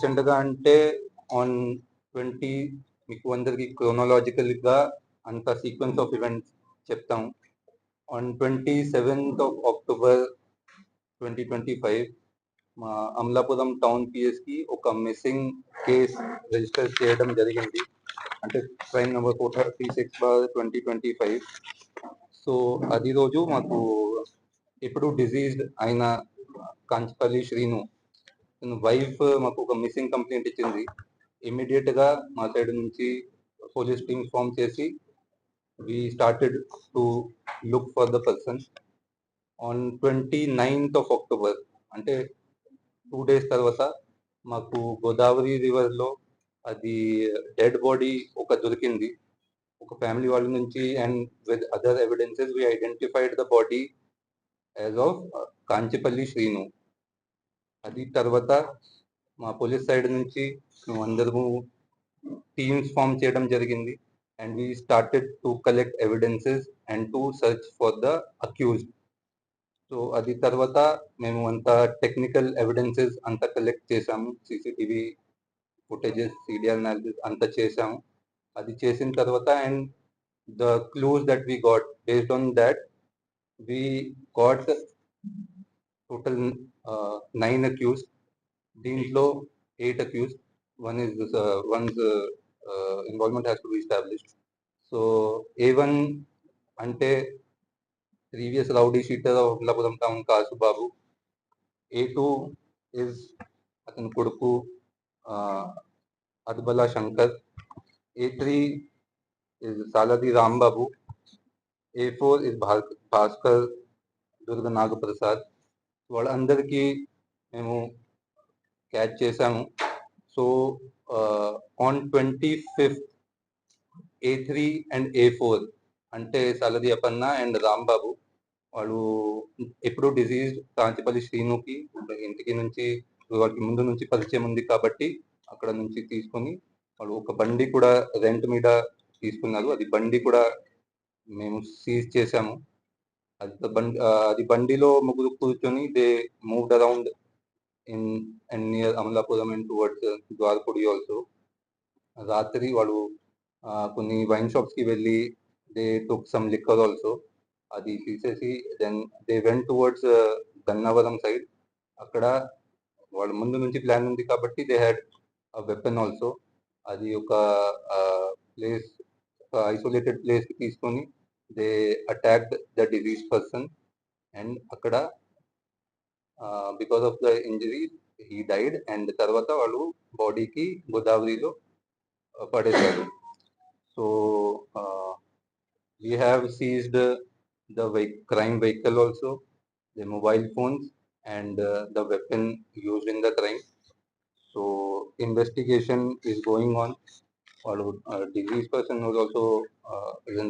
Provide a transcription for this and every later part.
రీసెంట్గా అంటే on twenty మీకు అందరికి క్రోనలాజికల్గా అంత సీక్వెన్స్ ఆఫ్ ఈవెంట్స్ చెప్తాం. On twenty seventh of October twenty twenty five మా అమలాపురం టౌన్ పిఎస్కి ఒక మిస్సింగ్ కేస్ రిజిస్టర్ చేయడం జరిగింది. అంటే crime number four thirty six bar twenty twenty five. So అది రోజు మాకు ఎప్పుడు డిజీజ్డ్ అయిన కాంచపల్లి శ్రీను వైఫ్ మాకు ఒక మిస్సింగ్ కంప్లైంట్ ఇచ్చింది. ఇమ్మీడియట్గా మా సైడ్ నుంచి పోలీస్ టీమ్ ఫామ్ చేసి we started to look for the person on twenty ninth of October అంటే టూ డేస్ తర్వాత మాకు గోదావరి రివర్లో అది డెడ్ బాడీ ఒక దొరికింది. ఒక ఫ్యామిలీ వాళ్ళ నుంచి and with other evidences we identified the body as of Kanchipalli Srinu అది తర్వాత మా పోలీస్ సైడ్ నుంచి మేము అందరము టీమ్స్ ఫామ్ చేయడం జరిగింది. And we started to collect evidences and to search for the accused so అది తర్వాత మేము అంత టెక్నికల్ ఎవిడెన్సెస్ అంతా కలెక్ట్ చేసాము సీసీటీవీ ఫుటేజెస్ సీడియల్ అనాలిసిస్ అంతా చేసాము అది చేసిన తర్వాత and the clues that we got based on that we got total nine accused దీంట్లో eight accused one is one's involvement has to be established so A one అంటే previous rowdy sheeter of Amalapuram town Kasubabu A two is అతని కొడుకు అద్బలా Shankar A three is సాలది Rambabu A four is Bhaskar Durga Nagaprasad వాళ్ళందరికీ మేము catch చేసాము so on twenty fifth A three and A four అంటే సలది అపన్న and Rambabu వాళ్ళు ఎప్పుడు disease Kanchipalli శ్రీనుకి ఇంటికి నుంచి వాళ్ళకి ముందు నుంచి పరిచయం ఉంది కాబట్టి అక్కడ నుంచి తీసుకొని వాళ్ళు ఒక బండి కూడా రెంట్ మీద తీసుకున్నారు. అది బండి కూడా మేము సీజ్ చేసాము అది బండిలో ముగ్గురు కూర్చొని they moved around in and near Amalapuram and towards Dwarapudi also. రాత్రి వాళ్ళు కొన్ని వైన్ షాప్స్కి వెళ్ళి they took some liquor also. అది తీసేసి then they went towards Gannavaram side. అక్కడ వాళ్ళ ముందు నుంచి ప్లాన్ ఉంది కాబట్టి దే హ్యాడ్ వెపన్ ఆల్సో. అది ఒక ప్లేస్ ఒక ఐసోలేటెడ్ ప్లేస్ తీసుకొని they attacked the deceased person and అక్కడ because of the injury he died and తర్వాత వాళ్ళు బాడీకి గోదావరిలో పడేశారు so we have seized the crime vehicle also the mobile phones and the weapon used in the crime so investigation is going on వాళ్ళు deceased person was also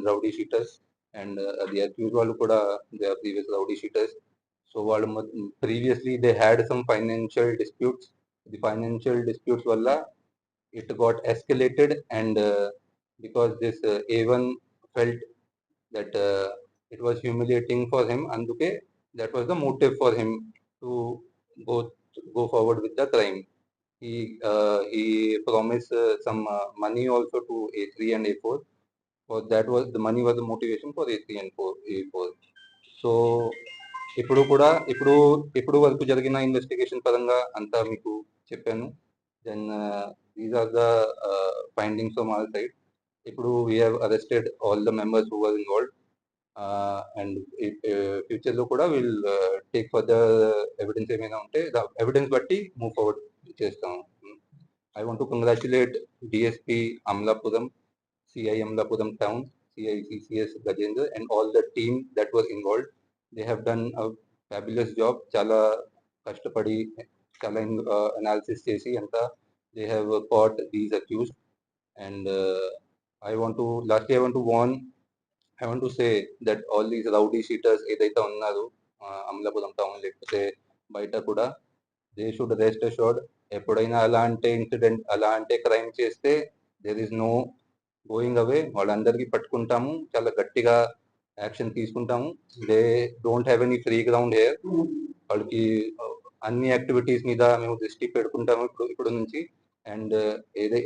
rowdy sheeters and the accused వాళ్ళు కూడా they are previous rowdy sheeters so వాళ్ళు previously they had some financial disputes the financial disputes వల్ల it got escalated and because this A one felt that it was humiliating for him అందుకే that was the motive for him to go go forward with the crime he uh, he promised uh, some uh, money also to A3 and A4. For that was the money was the motivation for A3 and 4 A4. So ఇప్పుడు కూడా ఇప్పుడు ఇప్పుడు వరకు జరిగిన investigation పరంగా అంతా మీకు చెప్పాను. Then these are the findings of all side ఇప్పుడు we have arrested all the members who were involved and ఫ్యూచర్లో కూడా విల్ టేక్ ఫర్దర్ ఎవిడెన్స్ ఏమైనా ఉంటే ఎవిడెన్స్ బట్టి మూవ్ ఫార్వర్డ్ చేస్తాం I want to congratulate DSP Amalapuram CI Amalapuram town CI CCS Gajendar and all the team that was involved they have done fabulous job చాలా కష్టపడి చాలా analysis చేసి అంతా they have caught these accused and I want to last I want to warn I want to say that all these rowdy sheeters ఏదైతే ఉన్నారు Amalapuram town లేకపోతే బయట కూడా దే షుడ్ రెస్ట్ అష్యూర్డ్ ఎప్పుడైనా అలాంటి ఇన్సిడెంట్ అలాంటి క్రైమ్ చేస్తే there is no going away వాళ్ళందరికీ పట్టుకుంటాము. చాలా గట్టిగా యాక్షన్ తీసుకుంటాము. They don't have any free ground here వాళ్ళకి అన్ని యాక్టివిటీస్ మీద మేము దృష్టి పెట్టుకుంటాము ఇప్పుడు ఇప్పుడు నుంచి. అండ్ ఏదే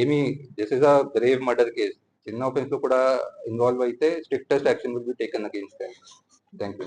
ఏమి this is a brave murder case. చిన్న offence లో కూడా ఇన్వాల్వ్ అయితే strictest action will be taken against thank you